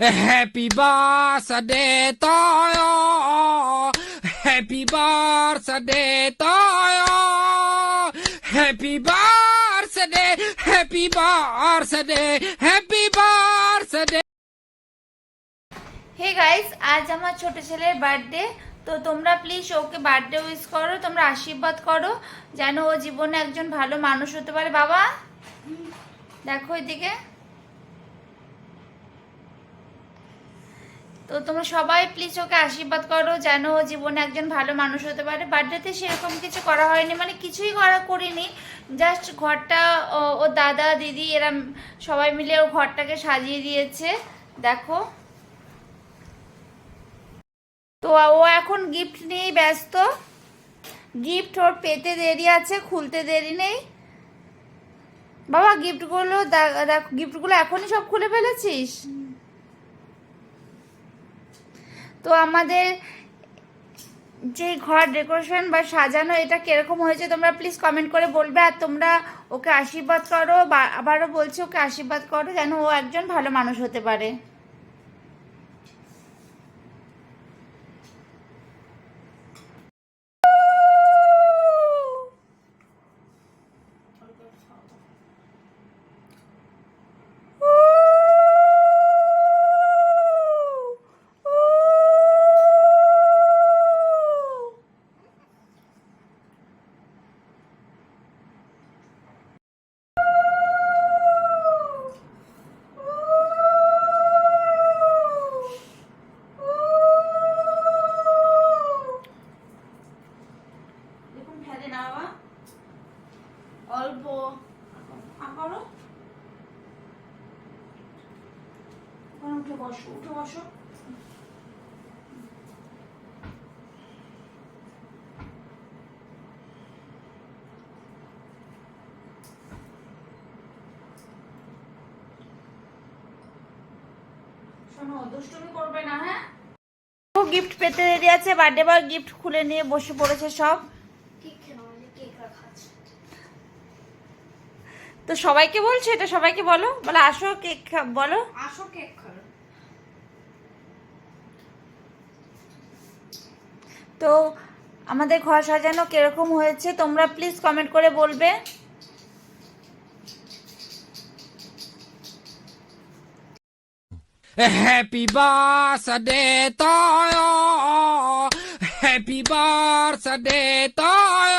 Happy birthday to you. Happy birthday to you. Happy birthday, happy birthday, happy birthday. Hey guys আজ আমার ছোট ছেলের birthday তো তোমরা প্লিজ ওকে বার্থডে উইশ করো তোমরা আশীর্বাদ করো যেন ও জীবনে একজন ভালো মানুষ হতে পারে বাবা দেখো এদিকে তো তোমরা সবাই প্লিজ ওকে আশীর্বাদ করো যেন জীবনে একজন ভালো মানুষ হতে পারে। বার্থডেতে সেরকম কিছু করা হয়নি মানে কিছুই করা করিনি। জাস্ট ঘরটা ও- দাদা, দিদি, এরা সবাই মিলে ও ঘরটাকে সাজিয়ে দিয়েছে। দেখো। তো ও এখন গিফট নিয়েই ব্যস্ত। গিফট ওর পেতে দেরি আছে, খুলতে দেরি নেই। বাবা গিফটগুলো দেখ গিফটগুলো এখনই সব খুলে ফেলেছিস? তো আমাদের যে ঘর ডেকোরেশন বা সাজানো, এটা কীরকম হয়েছে তোমরা প্লিজ কমেন্ট করে বলবে আর তোমরা ওকে আশীর্বাদ করো বা আবারও বলছি, ওকে আশীর্বাদ করো যেন ও একজন ভালো মানুষ হতে পারে। অল্প আ ওখানে উঠে বসো উঠে বসো। না হ্যাঁ? গিফট পেতে দেরি আছে বার্থডে বয় গিফট খুলে নিয়ে বসে পড়েছে সব। তো সবাইকে বলছো এটা সবাইকে বলো? বলো আসো কেক খা- বলো। আসো কেক খাবে তো আমাদের ঘর সাজানো কীরকম হয়েছে? তোমরা প্লিজ কমেন্ট করে বলবে। To you. Happy birthday to you.